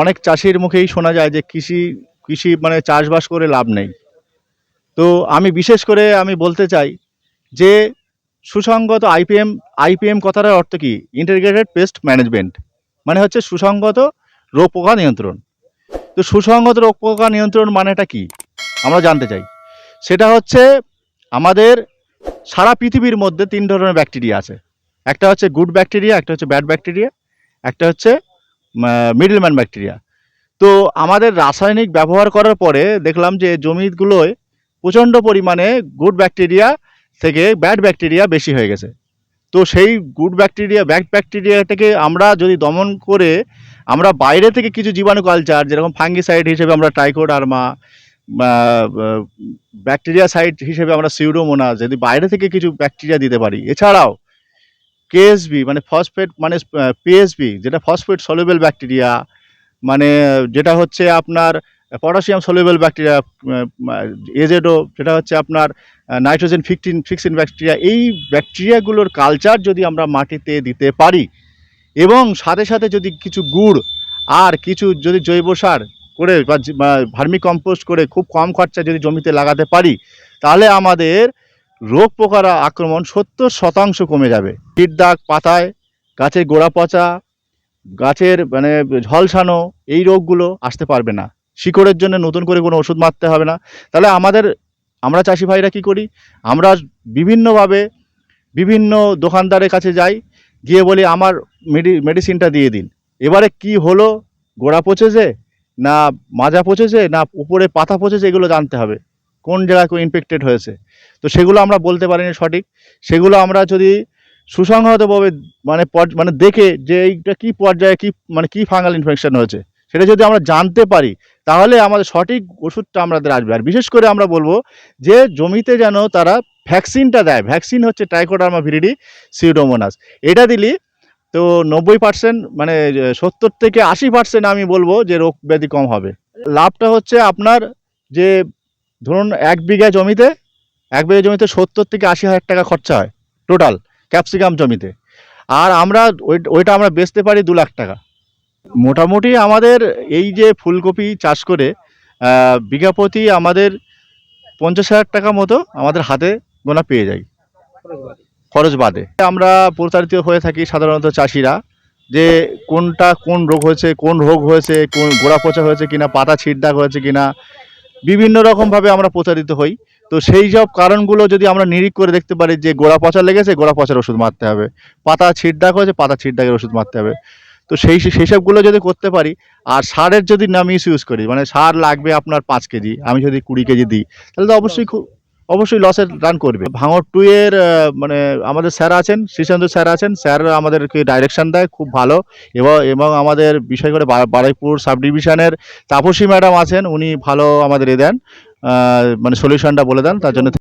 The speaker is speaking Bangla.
অনেক চাষির মুখেই শোনা যায় যে কৃষি কৃষি মানে চাষবাস করে লাভ নেই। তো আমি বিশেষ করে আমি বলতে চাই যে সুসংগত আইপিএম আইপিএম কথাটার অর্থ কি? ইন্টিগ্রেটেড পেস্ট ম্যানেজমেন্ট মানে হচ্ছে সুসংগত রোগ পোকা নিয়ন্ত্রণ। তো সুসংগত রোগ পোকা নিয়ন্ত্রণ মানেটা কি? আমরা জানতে চাই। সেটা হচ্ছে আমাদের সারা পৃথিবীর মধ্যে তিন ধরনের ব্যাকটেরিয়া আছে। একটা হচ্ছে গুড ব্যাকটেরিয়া একটা হচ্ছে ব্যাড ব্যাকটেরিয়া একটা হচ্ছে মিডলম্যান ব্যাকটেরিয়া তো আমাদের রাসায়নিক ব্যবহার করার পরে দেখলাম যে জমিগুলোয় প্রচণ্ড পরিমাণে গুড ব্যাকটেরিয়া থেকে ব্যাড ব্যাকটেরিয়া বেশি হয়ে গেছে। তো সেই গুড ব্যাকটেরিয়া ব্যাড ব্যাকটেরিয়াটাকে আমরা যদি দমন করে আমরা বাইরে থেকে কিছু জীবাণু কালচার যেরকম ফাঙ্গিসাইড হিসেবে আমরা ট্রাইকোডার্মা ব্যাকটেরিয়া সাইড হিসেবে আমরা সিউডোমোনাস যদি বাইরে থেকে কিছু ব্যাকটেরিয়া দিতে পারি। এছাড়াও কেএসবি মানে ফসফেট মানে পিএসবি যেটা ফসফেট সলিউবল ব্যাকটেরিয়া মানে যেটা হচ্ছে আপনার পটাশিয়াম সলিউবল ব্যাকটেরিয়া এজেডো যেটা হচ্ছে আপনার নাইট্রোজেন ফিকটিন ফিক্সিন ব্যাকটেরিয়া এই ব্যাকটেরিয়াগুলোর কালচার যদি আমরা মাটিতে দিতে পারি এবং সাথে সাথে যদি কিছু গুড় আর কিছু যদি জৈব সার করে বা ভার্মি কম্পোস্ট করে খুব কম খরচায় যদি জমিতে লাগাতে পারি, তাহলে আমাদের রোগ পোকার আক্রমণ সত্তর শতাংশ কমে যাবে। কীট দাগ, পাতায়, গাছের গোড়া পচা, গাছের মানে ঝলসানো, এই রোগগুলো আসতে পারবে না। শিকড়ের জন্য নতুন করে কোনো ওষুধ মারতে হবে না। তাহলে আমাদের, আমরা চাষি ভাইরা কী করি? আমরা বিভিন্নভাবে বিভিন্ন দোকানদারের কাছে যাই, গিয়ে বলি, আমার মেডি, মেডিসিনটা দিয়ে দিন। এবারে কি হলো? গোড়া পচেছে না মাজা পচেছে না উপরে পাতা পচেছে? এগুলো জানতে হবে। কোন জায়গায় ইনফেক্টেড হয়েছে। তো সেগুলো আমরা বলতে পারিনি সঠিক। সেগুলো আমরা যদি সুসংহতভাবে মানে মানে দেখে যে এইটা কী পর্যায়ে কি মানে কী ফাঙ্গাল ইনফেকশন হয়েছে, সেটা যদি আমরা জানতে পারি, তাহলে আমাদের সঠিক ওষুধটা আমাদের আসবে। আর বিশেষ করে আমরা বলব যে জমিতে যেন তারা ভ্যাকসিনটা দেয়। ভ্যাকসিন হচ্ছে ট্রাইকোডার্মা ভিরিডি সিউডোমোনাস এটা দিলি তো নব্বই পার্সেন্ট মানে সত্তর থেকে আশি পার্সেন্ট আমি বলব যে রোগ ব্যাধি কম হবে। লাভটা হচ্ছে আপনার যে ধরুন এক বিঘা জমিতে, এক বিঘা জমিতে সত্তর থেকে আশি হাজার টাকা খরচা হয় টোটাল ক্যাপসিকাম জমিতে। আর আমরা ওইটা আমরা বেচতে পারি দু লাখ টাকা। মোটামুটি আমাদের এই যে ফুলকপি চাষ করে বিঘা প্রতি আমাদের পঞ্চাশ হাজার টাকা মতো আমাদের হাতে গোনা পেয়ে যাই খরচ বাদে। আমরা প্রতারিত হয়ে থাকি সাধারণত চাষিরা যে কোনটা কোন রোগ হয়েছে, কোন রোগ হয়েছে, কোন গোড়া পচা হয়েছে কিনা, পাতা ছিটদাগ হয়েছে কিনা বিভিন্ন রকমভাবে আমরা প্রচারিত হই। তো সেই সব কারণগুলো যদি আমরা নিরিখ করে দেখতে পারি যে গোড়া পচা লেগেছে, গোড়া পচার ওষুধ মারতে হবে। পাতা ছিটদাগ হয়েছে, পাতা ছিটদাগের ওষুধ মারতে হবে। তো সেই সেই সবগুলো যদি করতে পারি, আর সারের যদি না মিস ইউজ করি মানে সার লাগবে আপনার পাঁচ কেজি, আমি যদি কুড়ি কেজি দিই, তাহলে তো অবশ্যই খুব অবশ্যই লসের রান করবে। ভাঙর টু এর মানে আমাদের স্যার আছেন, শ্রীচন্দ্র স্যার আছেন স্যার আমাদেরকে ডাইরেকশন দেয়, খুব ভালো। এবং এবং আমাদের বিষয় করে বারাইপুর সাব ডিভিশনের তাপসী ম্যাডাম আছেন, উনি ভালো আমাদের এ দেন মানে সলিউশনটা বলে দেন, তার জন্য